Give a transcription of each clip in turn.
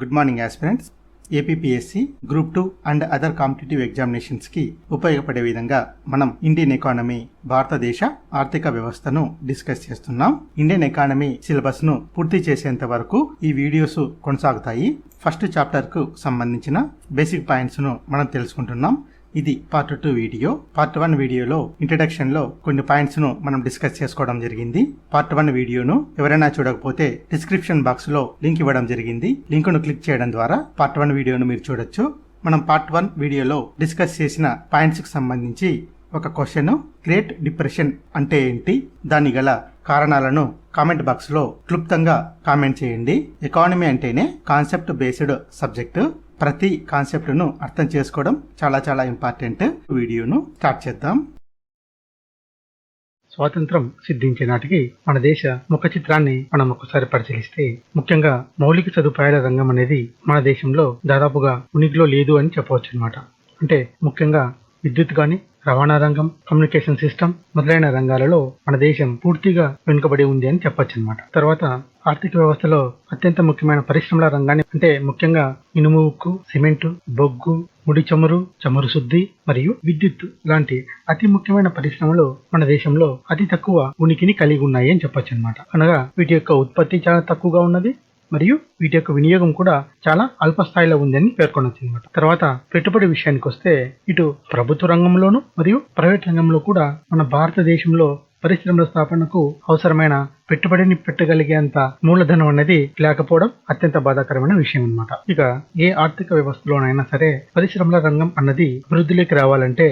Good morning aspirants APSC group two and other competitive ఎగ్జామినేషన్స్కి ఉపయోగపడే విధంగా మనం ఇండియన్ ఎకానమీ భారతదేశ ఆర్థిక వ్యవస్థను డిస్కస్ చేస్తున్నాం. ఇండియన్ ఎకానమీ సిలబస్ను పూర్తి చేసేంత వరకు ఈ వీడియోస్ కొనసాగుతాయి. ఫస్ట్ చాప్టర్కు సంబంధించిన బేసిక్ పాయింట్స్ను మనం తెలుసుకుంటున్నాం. ఇది part two video part one వీడియోలో ఇంట్రడక్షన్లో కొన్ని పాయింట్స్ను మనం డిస్కస్ చేసుకోవడం జరిగింది. పార్ట్ వన్ వీడియోను ఎవరైనా చూడకపోతే డిస్క్రిప్షన్ బాక్స్లో లింక్ ఇవ్వడం జరిగింది. లింక్ను క్లిక్ చేయడం ద్వారా పార్ట్ వన్ వీడియోను మీరు చూడొచ్చు. మనం పార్ట్ వన్ వీడియోలో డిస్కస్ చేసిన పాయింట్స్కు సంబంధించి ఒక క్వశ్చన్ గ్రేట్ డిప్రెషన్ అంటే ఏంటి? దాని గల కారణాలను కామెంట్ బాక్స్లో క్లుప్తంగా కామెంట్ చేయండి. ఎకానమీ అంటేనే కాన్సెప్ట్ బేస్డ్ సబ్జెక్టు ప్రతి కాన్సెప్ట్ను అర్థం చేసుకోవడం చాలా చాలా ఇంపార్టెంట్. వీడియోను స్టార్ట్ చేద్దాం. స్వాతంత్రం సిద్ధించే నాటికి మన దేశ ముఖ చిత్రాన్ని మనం ఒకసారి పరిశీలిస్తే ముఖ్యంగా మౌలిక సదుపాయాల రంగం అనేది మన దేశంలో దాదాపుగా ఉనికిలో లేదు అని చెప్పవచ్చు అనమాట అంటే ముఖ్యంగా విద్యుత్ కానీ రవాణా రంగం కమ్యూనికేషన్ సిస్టమ్ మొదలైన రంగాలలో మన దేశం పూర్తిగా వెనుకబడి ఉంది అని చెప్పొచ్చు అనమాట తర్వాత ఆర్థిక వ్యవస్థలో అత్యంత ముఖ్యమైన పరిశ్రమల రంగాన్ని అంటే ముఖ్యంగా ఇనుము ఉక్కు సిమెంటు బొగ్గు ముడి చమురు చమురు శుద్ధి మరియు విద్యుత్ లాంటి అతి ముఖ్యమైన పరిశ్రమలు మన దేశంలో అతి తక్కువ ఉనికిని కలిగి ఉన్నాయి అని చెప్పొచ్చు అనమాట అనగా వీటి యొక్క ఉత్పత్తి చాలా తక్కువగా ఉన్నది మరియు వీటి యొక్క వినియోగం కూడా చాలా అల్ప స్థాయిలో ఉందని పేర్కొనొచ్చు అనమాట తర్వాత పెట్టుబడి విషయానికి వస్తే ఇటు ప్రభుత్వ రంగంలోను మరియు ప్రైవేట్ రంగంలో కూడా మన భారతదేశంలో పరిశ్రమల స్థాపనకు అవసరమైన పెట్టుబడిని పెట్టగలిగేంత మూలధనం అనేది లేకపోవడం అత్యంత బాధాకరమైన విషయం అన్నమాట. ఇక ఏ ఆర్థిక వ్యవస్థలోనైనా సరే పరిశ్రమల రంగం అన్నది అభివృద్ధిలోకి రావాలంటే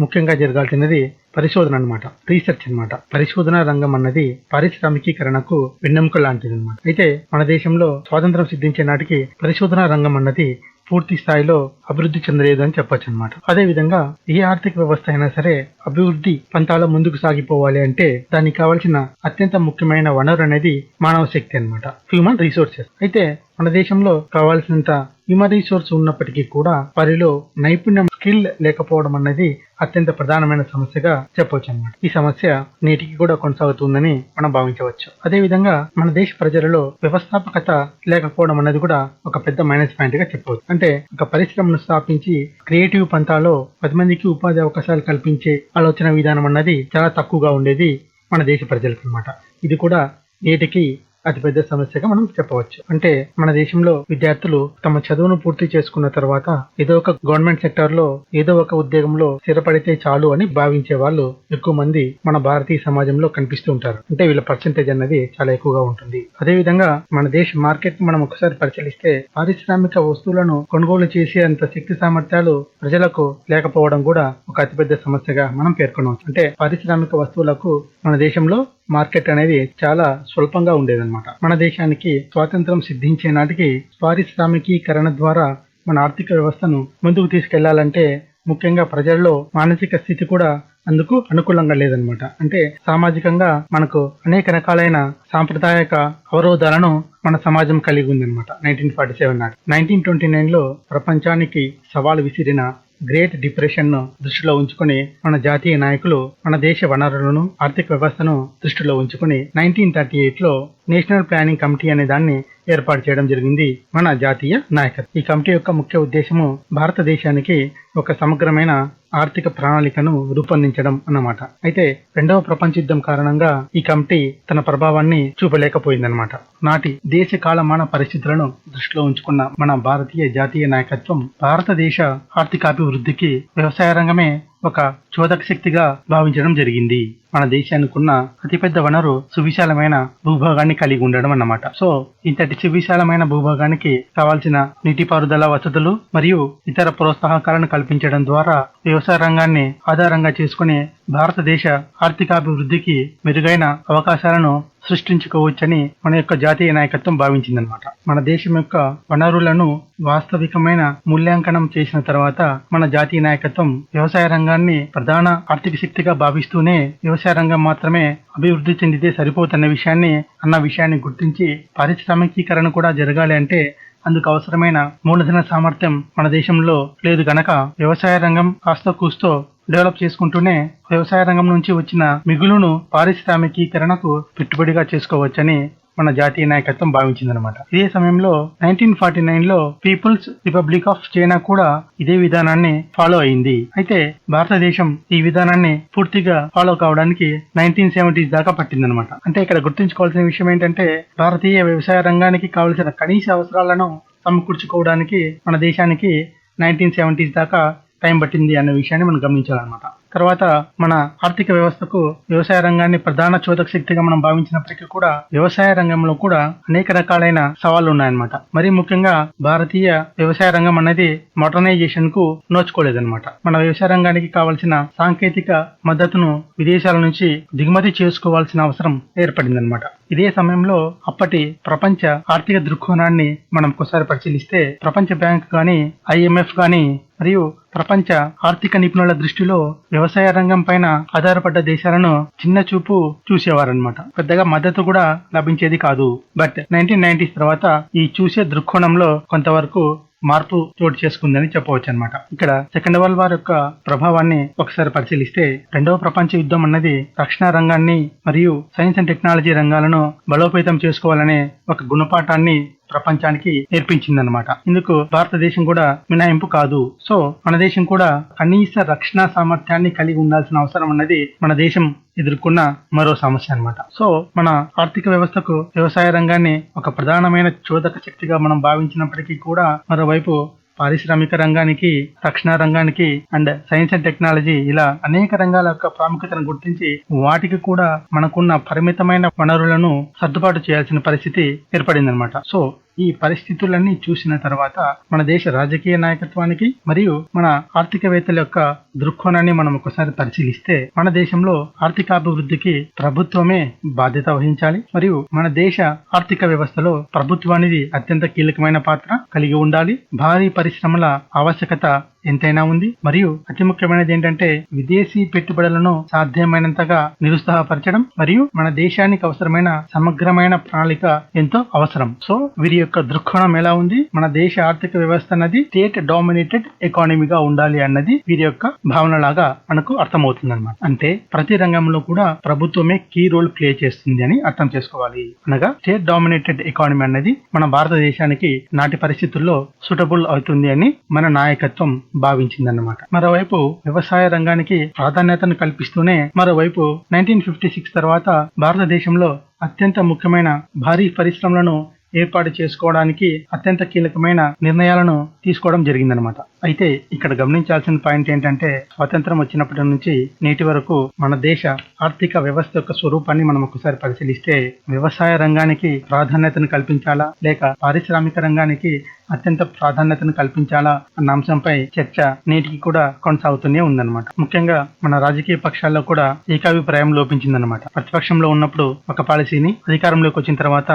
ముఖ్యంగా జరగాల్సినది పరిశోధన అన్నమాట. రీసెర్చ్ అన్నమాట. పరిశోధన రంగం అన్నది పారిశ్రామికీకరణకు వెన్నెముక లాంటిది అనమాట అయితే మన దేశంలో స్వాతంత్రం సిద్ధించే నాటికి పరిశోధన రంగం అన్నది పూర్తి స్థాయిలో అభివృద్ధి చెందలేదు అని చెప్పొచ్చు అనమాట అదే విధంగా ఏ ఆర్థిక వ్యవస్థ అయినా సరే అభివృద్ధి పంతాలో ముందుకు సాగిపోవాలి అంటే దానికి కావాల్సిన అత్యంత ముఖ్యమైన వనరు అనేది మానవ శక్తి అన్నమాట. హ్యూమన్ రిసోర్సెస్ అయితే మన దేశంలో కావాల్సినంత హ్యూమన్ రీసోర్స్ ఉన్నప్పటికీ కూడా వారిలో నైపుణ్యం స్కిల్ లేకపోవడం అనేది అత్యంత ప్రధానమైన సమస్యగా చెప్పవచ్చు అన్నమాట ఈ సమస్య నేటికి కూడా కొనసాగుతుందని మనం భావించవచ్చు. అదే విధంగా మన దేశ ప్రజలలో వ్యవస్థాపకత లేకపోవడం అనేది కూడా ఒక పెద్ద మైనస్ పాయింట్గా చెప్పవచ్చు. అంటే ఒక పరిశ్రమను స్థాపించి క్రియేటివ్ పంతాలో పది మందికి ఉపాధి అవకాశాలు కల్పించే ఆలోచన విధానం అన్నది చాలా తక్కువగా ఉండేది మన దేశ ప్రజలకు అన్నమాట. ఇది కూడా నేటికి అతిపెద్ద సమస్యగా మనం చెప్పవచ్చు. అంటే మన దేశంలో విద్యార్థులు తమ చదువును పూర్తి చేసుకున్న తర్వాత ఏదో ఒక గవర్నమెంట్ సెక్టర్లో ఏదో ఒక ఉద్యోగంలో స్థిరపడితే చాలు అని భావించే వాళ్ళు ఎక్కువ మంది మన భారతీయ సమాజంలో కనిపిస్తూ ఉంటారు. అంటే వీళ్ళ పర్సంటేజ్ అన్నది చాలా ఎక్కువగా ఉంటుంది. అదే విధంగా మన దేశ మార్కెట్ మనం ఒకసారి పరిశీలిస్తే పారిశ్రామిక వస్తువులను కొనుగోలు చేసే అంత శక్తి సామర్థ్యాలు ప్రజలకు లేకపోవడం కూడా ఒక అతిపెద్ద సమస్యగా మనం పేర్కొనవచ్చు. అంటే పారిశ్రామిక వస్తువులకు మన దేశంలో మార్కెట్ అనేది చాలా స్వల్పంగా ఉండేదన్నమాట. మన దేశానికి స్వాతంత్రం సిద్ధించే నాటికి పారిశ్రామికీకరణ ద్వారా మన ఆర్థిక వ్యవస్థను ముందుకు తీసుకెళ్ళాలంటే ముఖ్యంగా ప్రజల్లో మానసిక స్థితి కూడా అందుకు అనుకూలంగా లేదనమాట అంటే సామాజికంగా మనకు అనేక రకాలైన సాంప్రదాయక అవరోధాలను మన సమాజం కలిగి ఉందన్నమాట. నైన్టీన్ ఫార్టీ సెవెన్ నాటి నైన్టీన్ ట్వంటీ నైన్లో ప్రపంచానికి సవాలు విసిరిన గ్రేట్ డిప్రెషన్ను దృష్టిలో ఉంచుకుని మన జాతీయ నాయకులు మన దేశ వనరులను ఆర్థిక వ్యవస్థను దృష్టిలో ఉంచుకుని నైన్టీన్ థర్టీ ఎయిట్లో నేషనల్ ప్లానింగ్ కమిటీ అనే దాన్ని ఏర్పాటు చేయడం జరిగింది మన జాతీయ నాయకత్వం. ఈ కమిటీ యొక్క ముఖ్య ఉద్దేశము భారతదేశానికి ఒక సమగ్రమైన ఆర్థిక ప్రణాళికను రూపొందించడం అన్నమాట. అయితే రెండవ ప్రపంచ యుద్ధం కారణంగా ఈ కమిటీ తన ప్రభావాన్ని చూపలేకపోయిందన్నమాట. నాటి దేశ కాలమాన పరిస్థితులను దృష్టిలో ఉంచుకున్న మన భారతీయ జాతీయ నాయకత్వం భారతదేశ ఆర్థికాభివృద్ధికి వ్యవసాయ రంగమే ఒక చోదక శక్తిగా భావించడం జరిగింది. మన దేశానికి ఉన్న అతిపెద్ద వనరు సువిశాలమైన భూభాగాన్ని కలిగి ఉండడం అన్నమాట. సో ఇంతటి సువిశాలమైన భూభాగానికి కావాల్సిన నీటిపారుదల వసతులు మరియు ఇతర ప్రోత్సాహకాలను కల్పించడం ద్వారా వ్యవసాయ రంగాన్ని ఆధారంగా చేసుకుని భారతదేశ ఆర్థికాభివృద్ధికి మెరుగైన అవకాశాలను సృష్టించుకోవచ్చని మన యొక్క జాతీయ నాయకత్వం భావించిందనమాట మన దేశం యొక్క వనరులను వాస్తవికమైన మూల్యాంకనం చేసిన తర్వాత మన జాతీయ నాయకత్వం వ్యవసాయ రంగాన్ని ప్రధాన ఆర్థిక శక్తిగా భావిస్తూనే వ్యవసాయ రంగం మాత్రమే అభివృద్ధి చెందితే సరిపోతున్న విషయాన్ని అన్న విషయాన్ని గుర్తించి పారిశ్రామికీకరణ కూడా జరగాలి అంటే అందుకు అవసరమైన మూలధన సామర్థ్యం మన దేశంలో లేదు గనక వ్యవసాయ రంగం కాస్త కూస్తో డెవలప్ చేసుకుంటూనే వ్యవసాయ రంగం నుంచి వచ్చిన మిగులును పారిశ్రామికీకరణకు పెట్టుబడిగా చేసుకోవచ్చని మన జాతీయ నాయకత్వం భావించిందనమాట ఇదే సమయంలో నైన్టీన్ ఫార్టీ నైన్లో పీపుల్స్ రిపబ్లిక్ ఆఫ్ చైనా కూడా ఇదే విధానాన్ని ఫాలో అయింది. అయితే భారతదేశం ఈ విధానాన్ని పూర్తిగా ఫాలో కావడానికి నైన్టీన్ సెవెంటీస్ దాకా పట్టిందనమాట అంటే ఇక్కడ గుర్తుంచుకోవాల్సిన విషయం ఏంటంటే భారతీయ వ్యవసాయ రంగానికి కావలసిన కనీస అవసరాలను సమకూర్చుకోవడానికి మన దేశానికి నైన్టీన్ సెవెంటీస్ దాకా టైం పట్టింది అనే విషయాన్ని మనం గమనించాలన్నమాట. తర్వాత మన ఆర్థిక వ్యవస్థకు వ్యవసాయ రంగాన్ని ప్రధాన చోదక శక్తిగా మనం భావించినప్పటికీ కూడా వ్యవసాయ రంగంలో కూడా అనేక రకాలైన సవాళ్ళు ఉన్నాయన్నమాట మరి ముఖ్యంగా భారతీయ వ్యవసాయ రంగం అనేది మోడర్నైజేషన్కు నోచుకోలేదన్నమాట. మన వ్యవసాయ రంగానికి కావాల్సిన సాంకేతిక మద్దతును విదేశాల నుంచి దిగుమతి చేసుకోవాల్సిన అవసరం ఏర్పడిందన్నమాట. ఇదే సమయంలో అప్పటి ప్రపంచ ఆర్థిక దృక్కోణాన్ని మనం ఒకసారి పరిశీలిస్తే ప్రపంచ బ్యాంక్ గాని ఐఎంఎఫ్ గాని మరియు ప్రపంచ ఆర్థిక నిపుణుల దృష్టిలో వ్యవసాయ రంగం పైన ఆధారపడ్డ దేశాలను చిన్న చూపు చూసేవారనమాట పెద్దగా మద్దతు కూడా లభించేది కాదు. బట్ నైన్టీన్ నైన్టీస్ తర్వాత ఈ చూసే దృక్కోణంలో కొంతవరకు మార్పు చోటు చేసుకుందని చెప్పవచ్చు అనమాట ఇక్కడ సెకండ్ వరల్డ్ వార్ యొక్క ప్రభావాన్ని ఒకసారి పరిశీలిస్తే రెండవ ప్రపంచ యుద్ధం అన్నది రక్షణ రంగాన్ని మరియు సైన్స్ అండ్ టెక్నాలజీ రంగాలను బలోపేతం చేసుకోవాలనే ఒక గుణపాఠాన్ని ప్రపంచానికి నేర్పించిందనమాట ఇందుకు భారతదేశం కూడా మినహాయింపు కాదు. సో మన దేశం కూడా కనీస రక్షణ సామర్థ్యాన్ని కలిగి ఉండాల్సిన అవసరం అన్నది మన దేశం ఎదుర్కొన్న మరో సమస్య అన్నమాట. సో మన ఆర్థిక వ్యవస్థకు వ్యవసాయ రంగాన్ని ఒక ప్రధానమైన చోదక శక్తిగా మనం భావించినప్పటికీ కూడా మరోవైపు పారిశ్రామిక రంగానికి రక్షణ రంగానికి అండ్ సైన్స్ అండ్ టెక్నాలజీ ఇలా అనేక రంగాల యొక్క ప్రాముఖ్యతను గుర్తించి వాటికి కూడా మనకున్న పరిమితమైన వనరులను సర్దుబాటు చేయాల్సిన పరిస్థితి ఏర్పడిందనమాట సో ఈ పరిస్థితులన్నీ చూసిన తర్వాత మన దేశ రాజకీయ నాయకత్వానికి మరియు మన ఆర్థికవేత్తల యొక్క దృక్కోణాన్ని మనం ఒకసారి పరిశీలిస్తే మన దేశంలో ఆర్థికాభివృద్ధికి ప్రభుత్వమే బాధ్యత వహించాలి మరియు మన దేశ ఆర్థిక వ్యవస్థలో ప్రభుత్వం అనేది అత్యంత కీలకమైన పాత్ర కలిగి ఉండాలి. భారీ పరిశ్రమల ఆవశ్యకత ఎంతైనా ఉంది. మరియు అతి ముఖ్యమైనది ఏంటంటే విదేశీ పెట్టుబడులను సాధ్యమైనంతగా నిరుత్సాహపరచడం మరియు మన దేశానికి అవసరమైన సమగ్రమైన ప్రణాళిక ఎంతో అవసరం. సో వీరి యొక్క దృక్కోణం ఎలా ఉంది? మన దేశ ఆర్థిక వ్యవస్థ అన్నది స్టేట్ డామినేటెడ్ ఎకానమీగా ఉండాలి అన్నది వీరి యొక్క భావన లాగా మనకు అర్థమవుతుంది అనమాట అంటే ప్రతి రంగంలో కూడా ప్రభుత్వమే కీ రోల్ ప్లే చేస్తుంది అని అర్థం చేసుకోవాలి. అనగా స్టేట్ డామినేటెడ్ ఎకానమీ అన్నది మన భారతదేశానికి నాటి పరిస్థితుల్లో సూటబుల్ అవుతుంది అని మన నాయకత్వం భావించిందన్నమాట. మరోవైపు వ్యవసాయ రంగానికి ప్రాధాన్యతను కల్పిస్తూనే మరోవైపు నైన్టీన్ ఫిఫ్టీ సిక్స్ తర్వాత భారతదేశంలో అత్యంత ముఖ్యమైన భారీ పరిశ్రమలను ఏర్పాటు చేసుకోవడానికి అత్యంత కీలకమైన నిర్ణయాలను తీసుకోవడం జరిగిందనమాట అయితే ఇక్కడ గమనించాల్సిన పాయింట్ ఏంటంటే స్వాతంత్రం వచ్చినప్పటి నుంచి నేటి వరకు మన దేశ ఆర్థిక వ్యవస్థ యొక్క స్వరూపాన్ని మనం ఒకసారి పరిశీలిస్తే వ్యవసాయ రంగానికి ప్రాధాన్యతను కల్పించాలా లేక పారిశ్రామిక రంగానికి అత్యంత ప్రాధాన్యతను కల్పించాలా అన్న అంశంపై చర్చ నేటికి కూడా కొనసాగుతూనే ఉందన్నమాట. ముఖ్యంగా మన రాజకీయ పక్షాల్లో కూడా ఏకాభిప్రాయం లోపించిందనమాట ప్రతిపక్షంలో ఉన్నప్పుడు ఒక పాలసీని అధికారంలోకి వచ్చిన తర్వాత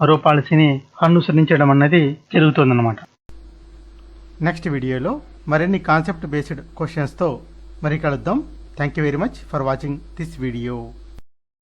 మరో పాలసీని అనుసరించడం అన్నది జరుగుతుందన్నమాట. నెక్స్ట్ వీడియోలో మరిన్ని కాన్సెప్ట్ బేస్డ్ క్వశ్చన్స్తో మరి కలుద్దాం thank you very much for watching this video